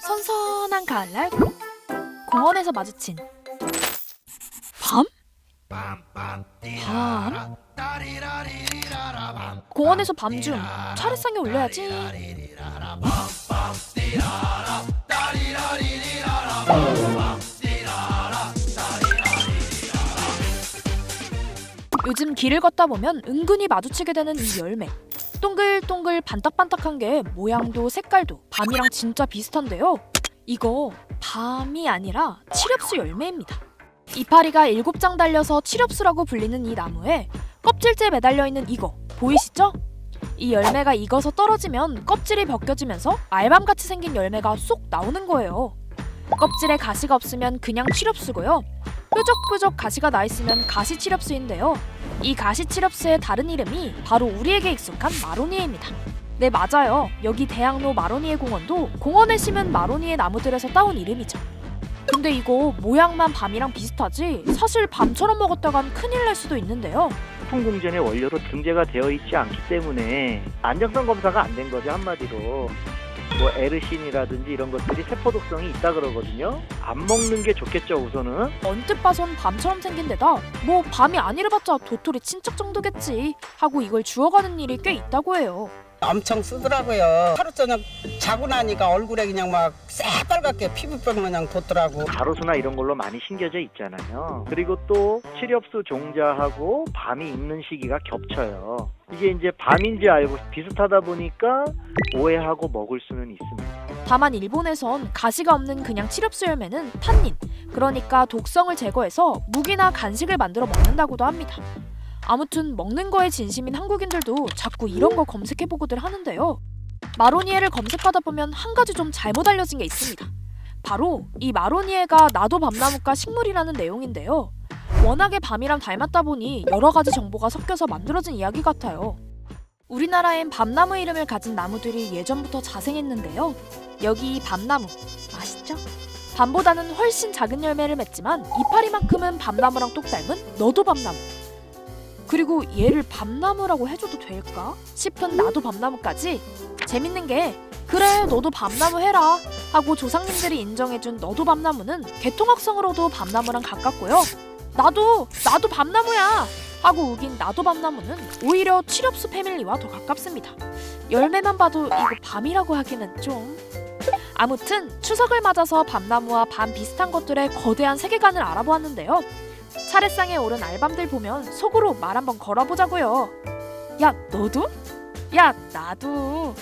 선선한 가을날 공원에서 마주친 밤? 밤? 공원에서 밤중 차례상에 올려야지 요즘 길을 걷다 보면 은근히 마주치게 되는 이 열매 동글동글 반딱반딱한 게 모양도 색깔도 밤이랑 진짜 비슷한데요. 이거 밤이 아니라 칠엽수 열매입니다. 이파리가 일곱 장 달려서 칠엽수라고 불리는 이 나무에 껍질째 매달려 있는 이거 보이시죠? 이 열매가 익어서 떨어지면 껍질이 벗겨지면서 알밤같이 생긴 열매가 쏙 나오는 거예요. 껍질에 가시가 없으면 그냥 칠엽수고요. 뾰족뾰족 가시가 나 있으면 가시 칠엽수인데요. 이 가시 칠엽수의 다른 이름이 바로 우리에게 익숙한 마로니에입니다. 네 맞아요. 여기 대학로 마로니에 공원도 공원에 심은 마로니에 나무들에서 따온 이름이죠. 근데 이거 모양만 밤이랑 비슷하지 사실 밤처럼 먹었다간 큰일 날 수도 있는데요. 풍공전의 원료로 등재가 되어 있지 않기 때문에 안정성 검사가 안 된 거죠 한마디로 뭐 에르신이라든지 이런 것들이 세포 독성이 있다 그러거든요 안 먹는 게 좋겠죠 우선은 언뜻 봐선 밤처럼 생긴 데다 뭐 밤이 아니래봤자 도토리 친척 정도겠지 하고 이걸 주워가는 일이 꽤 있다고 해요. 엄청 쓰더라고요. 하루 저녁 자고 나니까 얼굴에 그냥 막 새빨갛게 피부병 그냥 돋더라고. 가로수나 이런 걸로 많이 심겨져 있잖아요 그리고 또 칠엽수 종자하고 밤이 익는 시기가 겹쳐요 이게 이제 밤인지 알고 비슷하다 보니까 오해하고 먹을 수는 있습니다 다만 일본에선 가시가 없는 그냥 칠엽수 열매는 탄닌, 그러니까 독성을 제거해서 무기나 간식을 만들어 먹는다고도 합니다. 아무튼 먹는 거에 진심인 한국인들도 자꾸 이런 거 검색해보고들 하는데요. 마로니에를 검색하다 보면 한 가지 좀 잘못 알려진 게 있습니다. 바로 이 마로니에가 나도 밤나무과 식물이라는 내용인데요. 워낙에 밤이랑 닮았다 보니 여러 가지 정보가 섞여서 만들어진 이야기 같아요. 우리나라엔 밤나무 이름을 가진 나무들이 예전부터 자생했는데요. 여기 밤나무 아시죠? 밤보다는 훨씬 작은 열매를 맺지만 이파리만큼은 밤나무랑 똑 닮은 너도 밤나무. 그리고 얘를 밤나무라고 해줘도 될까 싶은 나도 밤나무까지 재밌는 게 그래 너도 밤나무 해라 하고 조상님들이 인정해준 너도 밤나무는 개통학성으로도 밤나무랑 가깝고요. 나도 나도 밤나무야 하고 우긴 나도 밤나무는 오히려 칠엽수 패밀리와 더 가깝습니다. 열매만 봐도 이거 밤이라고 하기는 좀 아무튼 추석을 맞아서 밤나무와 밤 비슷한 것들의 거대한 세계관을 알아보았는데요. 차례상에 오른 알밤들 보면 속으로 말 한번 걸어보자고요. 야 너도? 야 나도.